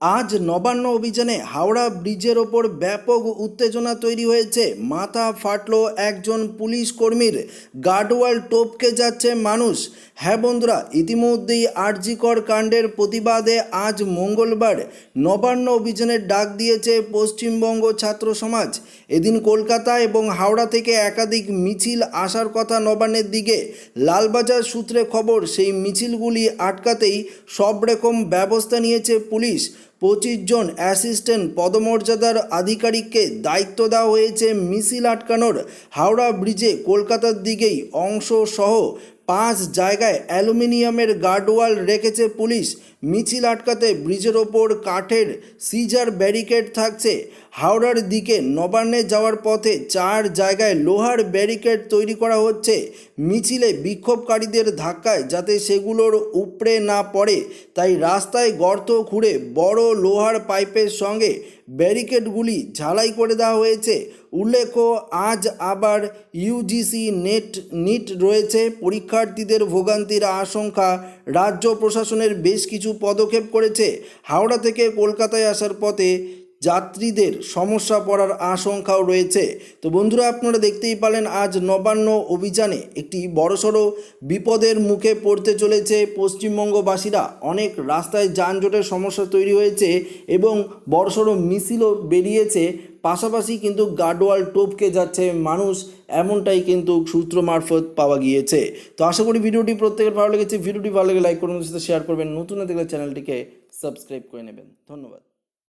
আজ নবান্ন অভিযানে হাওড়া ব্রিজের ওপর ব্যাপক উত্তেজনা তৈরি হয়েছে। মাথা ফাটলো একজন পুলিশ কর্মীর। গার্ডওয়াল টপকে যাচ্ছে মানুষ। হ্যাঁ বন্ধুরা, ইতিমধ্যেই আরজিকর কাণ্ডের প্রতিবাদে আজ মঙ্গলবার নবান্ন অভিযানের ডাক দিয়েছে পশ্চিমবঙ্গ ছাত্র সমাজ। এদিন কলকাতা এবং হাওড়া থেকে একাধিক মিছিল আসার কথা নবান্নের দিকে। লালবাজার সূত্রে খবর, সেই মিছিলগুলি আটকাতেই সব রকম ব্যবস্থা নিয়েছে পুলিশ। পঁচিশ জন অ্যাসিস্ট্যান্ট পদমর্যাদার আধিকারিককে দায়িত্ব দেওয়া হয়েছে মিছিল আটকানোর হাওড়া ব্রিজে কলকাতার দিকেই অংশ সহ পাঁচ জায়গায় অ্যালুমিনিয়ামের গার্ডওয়াল রেখেছে পুলিশ। মিছিল আটকাতে ব্রিজের ওপর কাঠের সিজার ব্যারিকেড থাকছে। হাওড়ার দিকে নবান্নে যাওয়ার পথে চার জায়গায় লোহার ব্যারিকেড তৈরি করা হচ্ছে। মিছিলে বিক্ষোভকারীদের ধাক্কায় যাতে সেগুলোর উপড়ে না পড়ে। তাই রাস্তায় গর্ত খুঁড়ে বড় লোহার পাইপের সঙ্গে ব্যারিকেডগুলি ঝালাই করে দেওয়া হয়েছে। উল্লেখ্য, আজ আবার ইউজিসি নেট নিট রয়েছে। পরীক্ষার্থীদের ভোগান্তির আশঙ্কা রাজ্য প্রশাসনের বেশ কিছু পদক্ষেপ করেছে। হাওড়া থেকে কলকাতায় আসার পথে যাত্রীদের সমস্যা পড়ার আশঙ্কাও রয়েছে। তো বন্ধুরা, আপনারা দেখতেই পালেন, আজ নবান্ন অভিযানে একটি বড়সড় বিপদের মুখে পড়তে চলেছে পশ্চিমবঙ্গবাসীরা। অনেক রাস্তায় যানজটের সমস্যা তৈরি হয়েছে এবং বড়সড় মিছিলও বেরিয়েছে। পাশাপাশি কিন্তু গার্ডওয়াল টপকে যাচ্ছে মানুষ, এমনটাই কিন্তু সূত্র মারফত পাওয়া গিয়েছে। তো আশা করি ভিডিওটি প্রত্যেকের ভালো লেগেছে। ভিডিওটি ভালো লাগে লাইক করুন সাথে শেয়ার করবেন। নতুন দেখলে চ্যানেলটিকে সাবস্ক্রাইব করে নেবেন। ধন্যবাদ।